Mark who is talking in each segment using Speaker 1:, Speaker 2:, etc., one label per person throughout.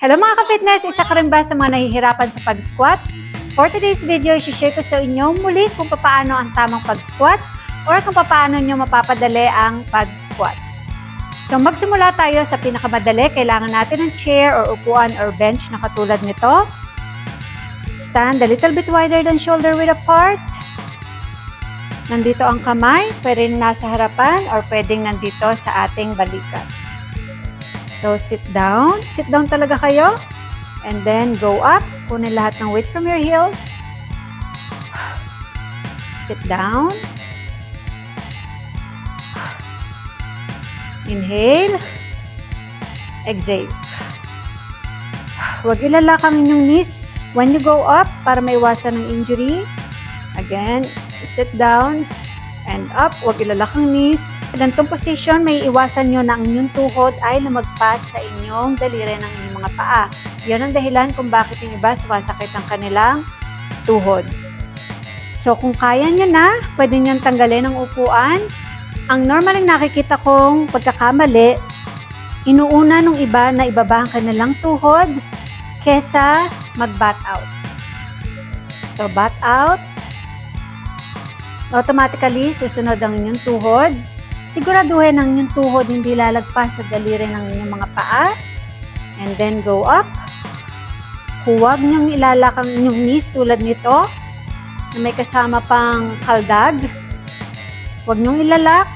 Speaker 1: Hello mga ka-fitness! Isa ka rin ba sa mga nahihirapan sa pag-squats? For today's video, share ko sa inyo muli kung paano ang tamang pag-squats or kung paano nyo mapapadali ang pag-squats. So magsimula tayo sa pinakamadali. Kailangan natin ng chair or upuan or bench na katulad nito. Stand a little bit wider than shoulder width apart. Nandito ang kamay, pwede nasa harapan or pwedeng nandito sa ating balikat. So, sit down. Sit down talaga kayo. And then, go up. Kunin lahat ng weight from your heels. Sit down. Inhale. Exhale. Huwag ilalakang inyong knees when you go up para maiwasan ng injury. Again, sit down and up. Huwag ilalakang knees. Ganitong position, may iwasan nyo na ang inyong tuhod ay lumagpas sa inyong daliri ng inyong mga paa. Yan ang dahilan kung bakit yung iba sumasakit ang kanilang tuhod. So, kung kaya nyo na, pwede nyo tanggalin ang upuan. Ang normaling nakikita kong pagkakamali, inuuna nung iba na ibaba ang kanilang tuhod kesa mag-bat out. So, bat out. Automatically, susunod ang inyong tuhod. Siguraduhin ang inyong tuhod hindi lalagpas sa daliri ng inyong mga paa. And then go up. Huwag niyong ilalak ang inyong knees tulad nito na may kasama pang kaldag. Huwag niyong ilalak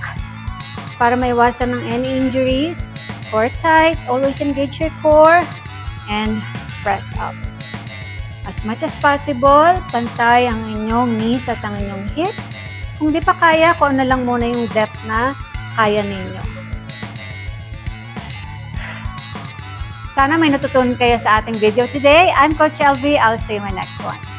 Speaker 1: para maiwasan ng any injuries. Core tight. Always engage your core. And press up. As much as possible, pantay ang inyong knees at ang inyong hips. Kung di pa kaya, kung ano lang muna yung depth na kaya ninyo. Sana may natutunan kayo sa ating video today. I'm Coach LV. I'll see you in my next one.